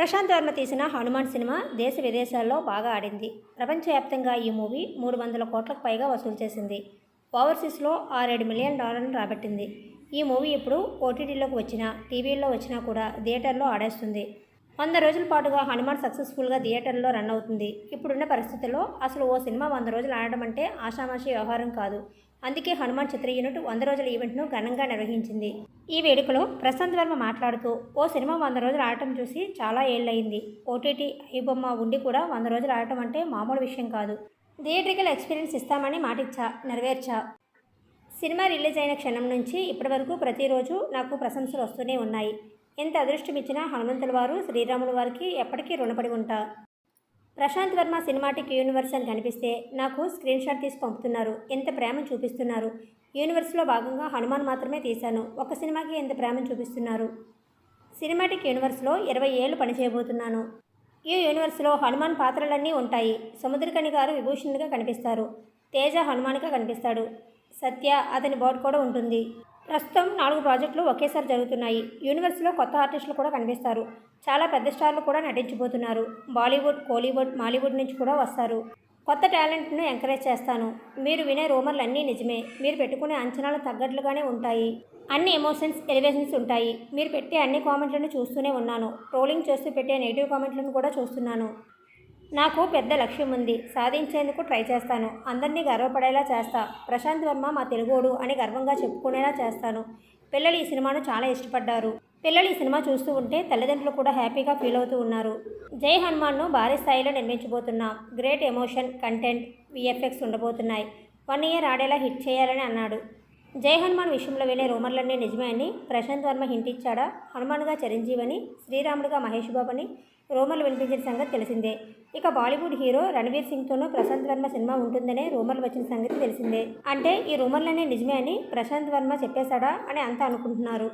ప్రశాంత్ వర్మ తీసిన హనుమాన్ సినిమా దేశ విదేశాల్లో బాగా ఆడింది. ప్రపంచవ్యాప్తంగా ఈ మూవీ మూడు వందల కోట్లకు పైగా వసూలు చేసింది. ఓవర్సీస్లో ఆరేడు మిలియన్ డాలర్లను రాబట్టింది. ఈ మూవీ ఇప్పుడు ఓటీటీలోకి వచ్చినా టీవీల్లో వచ్చినా కూడా థియేటర్లో ఆడేస్తుంది. వంద రోజుల పాటుగా హనుమాన్ సక్సెస్ఫుల్గా థియేటర్లో రన్ అవుతుంది. ఇప్పుడున్న పరిస్థితుల్లో అసలు ఓ సినిమా వంద రోజులు ఆడడం అంటే ఆషామాషి వ్యవహారం కాదు. అందుకే హనుమాన్ చిత్ర యూనిట్ వంద రోజుల ఈవెంట్ను ఘనంగా నిర్వహించింది. ఈ వేడుకలో ప్రశాంత్ వర్మ మాట్లాడుతూ ఓ సినిమా వంద రోజులు ఆడటం చూసి చాలా ఏళ్ళయింది. ఓటీటీ ఐబొమ్మ ఉండి కూడా వంద రోజులు ఆడటం అంటే మామూలు విషయం కాదు. థియేట్రికల్ ఎక్స్పీరియన్స్ ఇస్తామని మాటిచ్చా నెరవేర్చా. సినిమా రిలీజ్ అయిన క్షణం నుంచి ఇప్పటివరకు ప్రతిరోజు నాకు ప్రశంసలు వస్తూనే ఉన్నాయి. ఎంత అదృష్టం ఇచ్చినా హనుమంతుల వారు శ్రీరాముల వారికి ఎప్పటికీ రుణపడి ఉంటా. ప్రశాంత్ వర్మ సినిమాటిక్ యూనివర్స్ అని కనిపిస్తే నాకు స్క్రీన్ షాట్ తీసి పంపుతున్నారు. ఎంత ప్రేమ చూపిస్తున్నారు. యూనివర్స్లో భాగంగా హనుమాన్ మాత్రమే తీశాను. ఒక సినిమాకి ఎంత ప్రేమ చూపిస్తున్నారు. సినిమాటిక్ యూనివర్స్లో ఇరవై ఏళ్ళు పనిచేయబోతున్నాను. ఈ యూనివర్స్లో హనుమాన్ పాత్రలన్నీ ఉంటాయి. సముద్రకణి గారు విభూషణుడిగా కనిపిస్తారు. తేజ హనుమాన్గా కనిపిస్తాడు. సత్య అతని బోర్డు కూడా ఉంటుంది. ప్రస్తుతం నాలుగు ప్రాజెక్టులు ఒకేసారి జరుగుతున్నాయి. యూనివర్స్లో కొత్త ఆర్టిస్టులు కూడా కనిపిస్తారు. చాలా పెద్ద స్టార్లు కూడా నటించబోతున్నారు. బాలీవుడ్ కోలీవుడ్ మాలీవుడ్ నుంచి కూడా వస్తారు. కొత్త టాలెంట్ను ఎంకరేజ్ చేస్తాను. మీరు వినే రూమర్లు అన్నీ నిజమే. మీరు పెట్టుకునే అంచనాలు తగ్గట్లుగానే ఉంటాయి. అన్ని ఎమోషన్స్ ఎలివేషన్స్ ఉంటాయి. మీరు పెట్టే అన్ని కామెంట్లను చూస్తూనే ఉన్నాను. ట్రోలింగ్ చేస్తూ పెట్టే నెగిటివ్ కామెంట్లను కూడా చూస్తున్నాను. నాకు పెద్ద లక్ష్యం ఉంది. సాధించేందుకు ట్రై చేస్తాను. అందరినీ గర్వపడేలా చేస్తా. ప్రశాంత్ వర్మ మా తెలుగోడు అని గర్వంగా చెప్పుకునేలా చేస్తాను. పిల్లలు ఈ సినిమాను చాలా ఇష్టపడ్డారు. పిల్లలు ఈ సినిమా చూస్తూ ఉంటే తల్లిదండ్రులు కూడా హ్యాపీగా ఫీల్ అవుతూ ఉన్నారు. జై హనుమాన్ను భారీ స్థాయిలో నిర్మించబోతున్నాం గ్రేట్ ఎమోషన్ కంటెంట్ విఎఫ్ఎక్స్ ఉండబోతున్నాయి. వన్ ఇయర్ ఆడేలా హిట్ చేయాలని అన్నాడు. జై హనుమాన్ విషయంలో వినే రూమర్లన్నీ నిజమే అని ప్రశాంత్ వర్మ హింటిచ్చాడా హనుమాన్గా చిరంజీవి అని శ్రీరాముడుగా మహేష్ బాబు అని రూమర్లు వినిపించిన సంగతి తెలిసిందే. ఇక బాలీవుడ్ హీరో రణవీర్ సింగ్తోనూ ప్రశాంత్ వర్మ సినిమా ఉంటుందనే రూమర్లు వచ్చిన సంగతి తెలిసిందే. అంటే ఈ రూమర్లన్నీ నిజమే అని ప్రశాంత్ వర్మ చెప్పేశాడా అని అంతా అనుకుంటున్నారు.